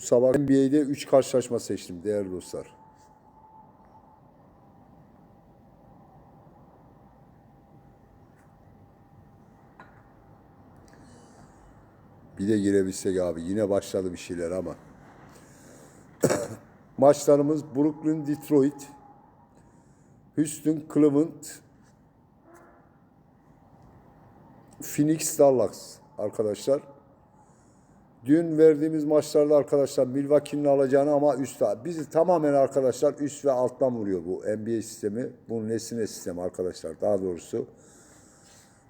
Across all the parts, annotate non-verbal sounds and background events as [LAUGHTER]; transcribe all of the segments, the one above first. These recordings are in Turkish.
Sabah NBA'de 3 karşılaşma seçtim değerli dostlar. Bir de girebilsek abi. Yine başladı bir şeyler ama. [COUGHS] Maçlarımız Brooklyn, Detroit, Houston, Cleveland, Phoenix, Dallas arkadaşlar. Dün verdiğimiz maçlarda arkadaşlar Milwaukee'nin alacağını ama üst bizi tamamen arkadaşlar üst ve alttan vuruyor bu NBA sistemi. Bu nesine sistemi arkadaşlar daha doğrusu.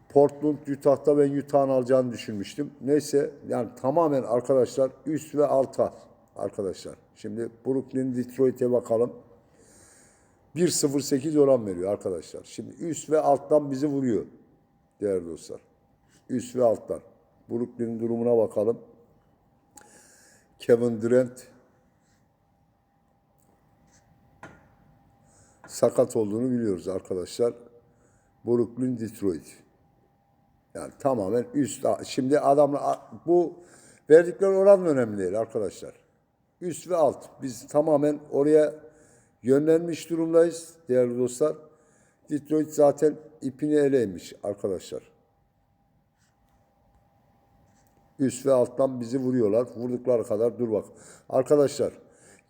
Portland, Utah'ta ben Utah'ın alacağını düşünmüştüm. Neyse yani tamamen arkadaşlar üst ve alta arkadaşlar. Şimdi Brooklyn, Detroit'e bakalım. 1.08 oran veriyor arkadaşlar. Şimdi üst ve alttan bizi vuruyor değerli dostlar. Üst ve alttan. Brooklyn'in durumuna bakalım. Kevin Durant sakat olduğunu biliyoruz arkadaşlar. Brooklyn, Detroit. Yani tamamen üst. Şimdi adamla bu verdikleri oran önemli değil arkadaşlar. Üst ve alt. Biz tamamen oraya yönlenmiş durumdayız değerli dostlar. Detroit zaten ipini eleymiş arkadaşlar. Üst ve alttan bizi vuruyorlar. Vurdukları kadar dur bak. Arkadaşlar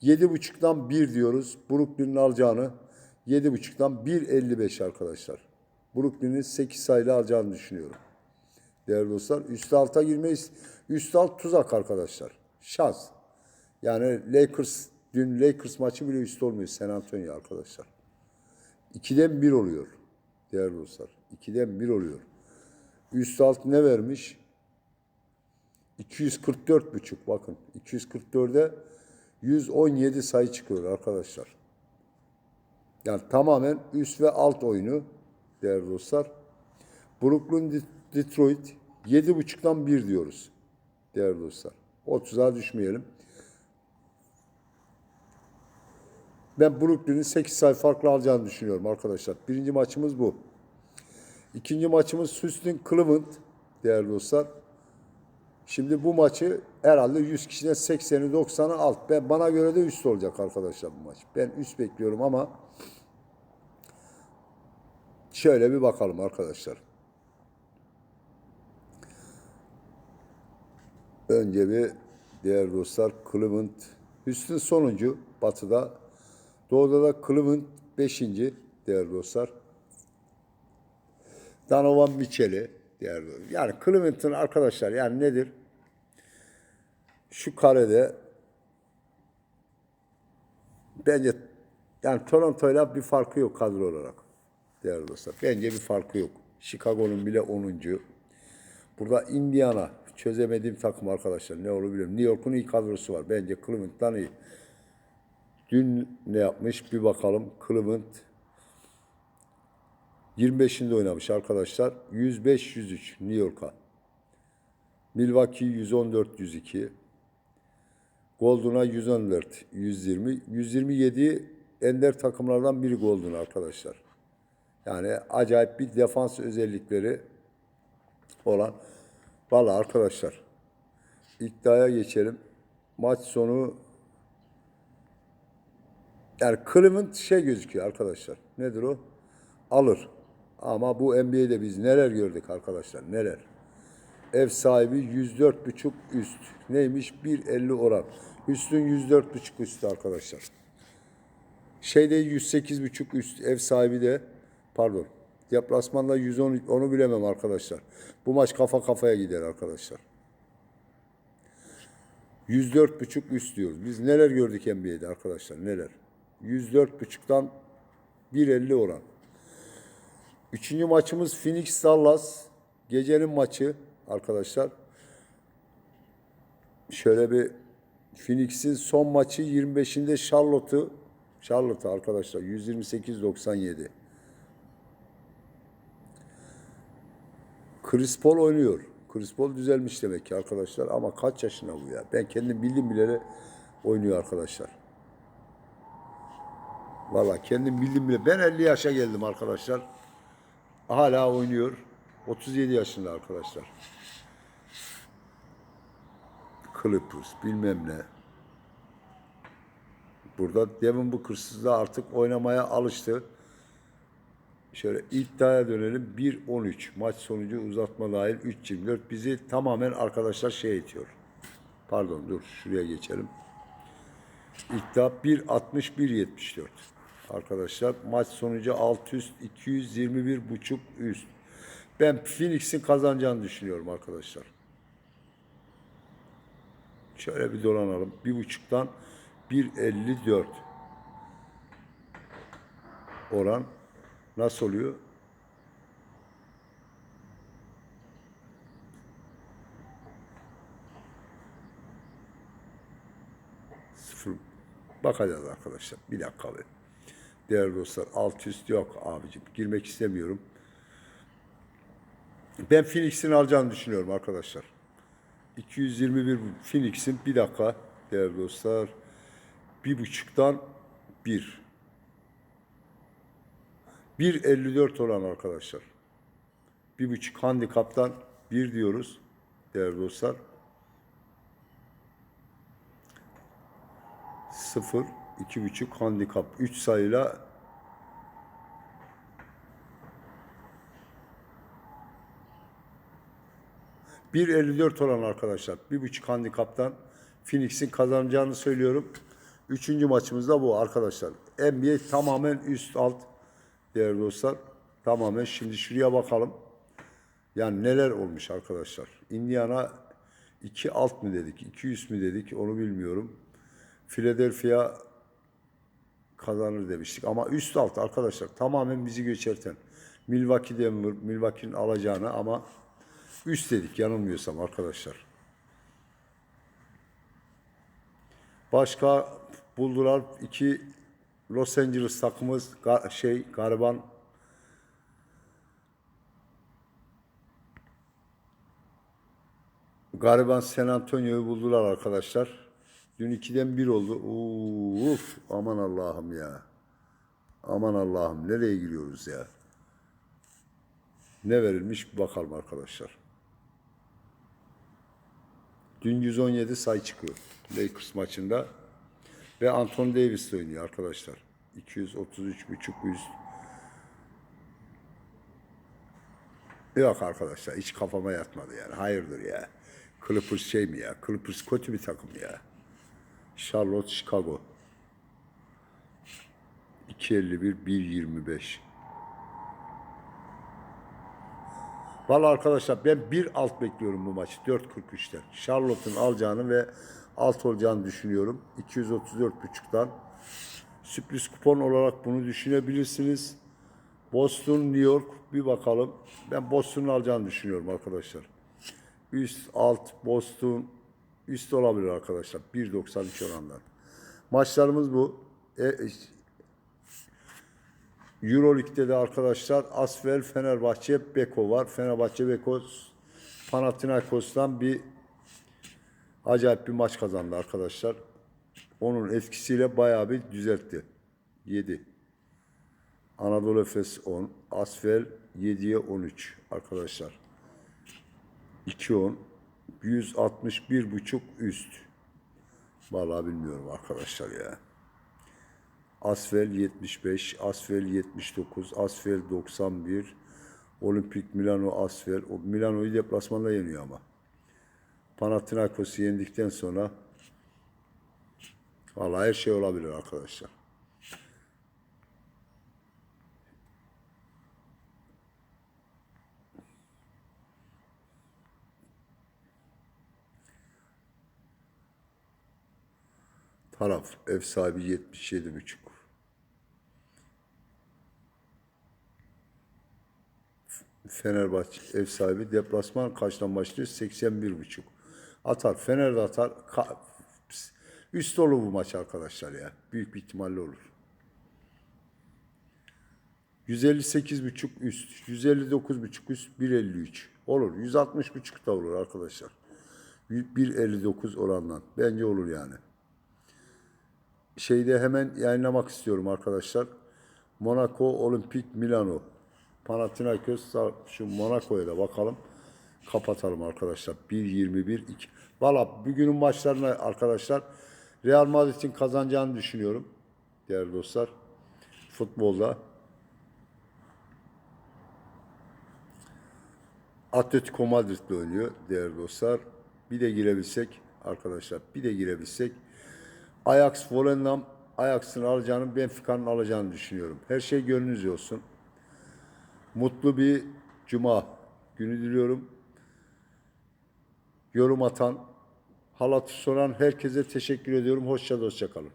7.5'dan 1 diyoruz. Brooklyn'in alacağını 7.5'dan 1.55 arkadaşlar. Brooklyn'in 8 sayılı alacağını düşünüyorum. Değerli dostlar üst alta girmeyiz. Üst alt tuzak arkadaşlar. Şans. Yani Lakers dün Lakers maçı bile üst olmuyor San Antonio arkadaşlar. 2'den 1 oluyor. Değerli dostlar. 2'den 1 oluyor. Üst alt ne vermiş? 244 buçuk bakın. 244'e 117 sayı çıkıyor arkadaşlar. Yani tamamen üst ve alt oyunu değerli dostlar. Brooklyn Detroit 7.5'tan 1 diyoruz değerli dostlar. 30'a düşmeyelim. Ben Brooklyn'in 8 sayı farklı alacağını düşünüyorum arkadaşlar. Birinci maçımız bu. İkinci maçımız Houston Cleveland değerli dostlar. Şimdi bu maçı herhalde 100 kişiden 80'i 90'ı alt. Ben bana göre de üst olacak arkadaşlar bu maç. Ben üst bekliyorum ama şöyle bir bakalım arkadaşlar. Önce bir diğer dostlar Cleveland Houston sonuncu batıda. Doğuda da Cleveland 5. değerli dostlar. Donovan Mitchell'i diğer yani Cleveland'ın arkadaşlar yani nedir? Şu karede bence yani Toronto'yla bir farkı yok kadro olarak değerli dostlar. Bence bir farkı yok. Chicago'nun bile 10. Burada Indiana çözemediğim takım arkadaşlar. Ne olur bilmiyorum. New York'un iyi kadrosu var. Bence Cleveland'dan iyi. Dün ne yapmış bir bakalım. Cleveland 25'inde oynamış arkadaşlar. 105-103 New York'a. Milwaukee 114-102. Golden'a 114 120. 127 ender takımlardan biri Golden arkadaşlar. Yani acayip bir defans özellikleri olan. Valla arkadaşlar iddiaya geçelim. Maç sonu yani Cleveland şey gözüküyor arkadaşlar. Nedir o? Alır. Ama bu NBA'de biz neler gördük arkadaşlar neler. Ev sahibi 104.5 üst. Neymiş? 1.50 oran. Üstün 104.5 üstü arkadaşlar. Şeyde 108.5 üst. Ev sahibi de pardon. Deplasmanda 110 onu bilemem arkadaşlar. Bu maç kafa kafaya gider arkadaşlar. 104.5 üst diyoruz. Biz neler gördük NBA'de arkadaşlar neler. 104.5'tan 1.50 oran. Üçüncü maçımız Phoenix Dallas. Gecenin maçı arkadaşlar. Şöyle bir Phoenix'in son maçı 25'inde Charlotte'u Charlotte arkadaşlar 128-97. Chris Paul oynuyor. Chris Paul düzelmiş demek ki arkadaşlar ama kaç yaşında bu ya? Ben kendim bildim bileli oynuyor arkadaşlar. Valla kendim bildim bile. Ben 50 yaşa geldim arkadaşlar. Hala oynuyor. 37 yaşında arkadaşlar. Clippers bilmem ne. burada. Devin Booker'sız da artık oynamaya alıştı. Şöyle iddiaya dönelim. 1-13 maç sonucu uzatma dahil 3-24 bizi tamamen arkadaşlar şey itiyor. Pardon dur şuraya geçelim. İddia 1.60-1.74. Arkadaşlar maç sonucu alt üst 221 buçuk üst. Ben Phoenix'in kazanacağını düşünüyorum arkadaşlar. Şöyle bir dolanalım. Bir buçuktan 1.54 oran nasıl oluyor? Sıfır. Bakacağız arkadaşlar. Bir dakika be. Değerli dostlar alt üst yok abicim. Girmek istemiyorum. Ben Phoenix'in alacağını düşünüyorum arkadaşlar. 221 Phoenix'in bir dakika değerli dostlar. Bir buçuktan bir. 1.54 olan arkadaşlar. Bir buçuk handikaptan bir diyoruz değerli dostlar. 0, iki buçuk handikap 3 sayıyla Bir .54 olan arkadaşlar. Bir buçuk handikaptan Phoenix'in kazanacağını söylüyorum. Üçüncü maçımız da bu arkadaşlar. NBA tamamen üst alt değerli dostlar. Tamamen şimdi şuraya bakalım. Yani neler olmuş arkadaşlar. Indiana 2 alt mı dedik, 2 üst mü dedik onu bilmiyorum. Philadelphia kazanır demiştik. Ama üst alt arkadaşlar tamamen bizi geçerten. Milwaukee Denver, Milwaukee'nin alacağını ama üst dedik yanılmıyorsam arkadaşlar. Başka buldular iki Los Angeles takımız ga- şey gariban Gariban San Antonio'yu buldular arkadaşlar. Dün 2'den 1 oldu. Uf, aman Allah'ım ya. Aman Allah'ım nereye giriyoruz ya? Ne verilmiş bakalım arkadaşlar. Dün 117 sayı çıkıyor Lakers maçında. Ve Anthony Davis oynuyor arkadaşlar. 233.5 üst. Yok arkadaşlar hiç kafama yatmadı yani. Hayırdır ya. Clippers şey mi ya? Clippers kötü bir takım ya. Charlotte, Chicago. 2.51, 1.25. Valla arkadaşlar ben bir alt bekliyorum bu maçı 4.43'ten. Charlotte'un alacağını ve alt olacağını düşünüyorum. 234.5'tan. Sürpriz kupon olarak bunu düşünebilirsiniz. Boston, New York bir bakalım. Ben Boston'un alacağını düşünüyorum arkadaşlar. Üst, alt, Boston, üst olabilir arkadaşlar. 1.93 orandan. Maçlarımız bu. E, Euroleague'de de arkadaşlar Asvel, Fenerbahçe, Beko var. Fenerbahçe, Beko Panathinaikos'tan bir acayip bir maç kazandı arkadaşlar. Onun etkisiyle bayağı bir düzeltti. 7. Anadolu Efes 10. Asvel 7'ye 13 arkadaşlar. 2.10. 161 buçuk üst. Vallahi bilmiyorum arkadaşlar ya. Asfel 75, Asfel 79, Asfel 91, Olimpik Milano Asfel. O Milano'yu deplasmanda yeniyor ama. Panathinaikos'u yendikten sonra vallahi her şey olabilir arkadaşlar. Taraf ev sahibi 77 buçuk. Fenerbahçe ev sahibi deplasman kaçtan başlıyor? 81 buçuk. Atar. Fener de atar. Ka- Üst dolu bu maç arkadaşlar ya. Büyük bir ihtimalle olur. 158 buçuk üst. 159 buçuk üst. 153. Olur. 160 buçuk da olur arkadaşlar. 1.59 orandan. Bence olur yani şeyde hemen yayınlamak istiyorum arkadaşlar. Monaco, Olimpik, Milano. Panathinaikos şu Monaco'ya da bakalım. Kapatalım arkadaşlar. 1.21 2. Valla bugünün maçlarına arkadaşlar Real Madrid'in kazanacağını düşünüyorum değerli dostlar. Futbolda. Atletico Madrid'le oynuyor değerli dostlar. Bir de girebilsek arkadaşlar bir de girebilsek Ajax Volendam Ajax'ın alacağını Benfica'nın alacağını düşünüyorum. Her şey gönlünüzce olsun. Mutlu bir cuma günü diliyorum. Yorum atan, halatı soran herkese teşekkür ediyorum. Hoşça hoşça kalın.